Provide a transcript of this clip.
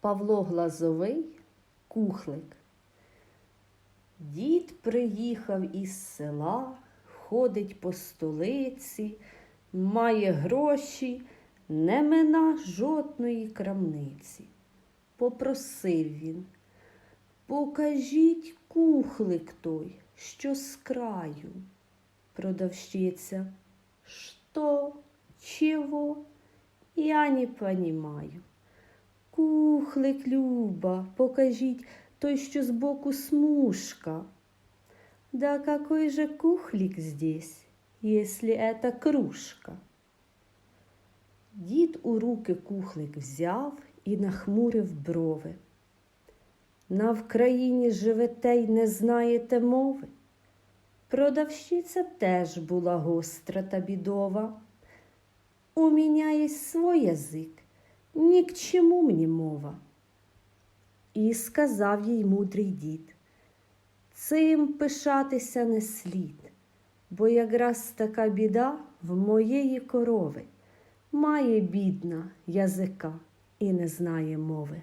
Павло Глазовий кухлик. Дід приїхав із села, ходить по столиці, має гроші, не мина жодної крамниці. Попросив він, покажіть кухлик той, що з краю. Продавщиця, що, чого, я не понимаю. Кухлик, Люба, покажіть той, що збоку смужка. Да какой же кухлик здесь, если это кружка? Дід у руки кухлик взяв і нахмурив брови. На Вкраїні живете й не знаєте мови. Продавщиця теж була гостра та бідова. У меня есть свой язик, ні к чому мені мова. І сказав їй мудрий дід, цим пишатися не слід, бо якраз така біда в моєї корови має бідна язика і не знає мови.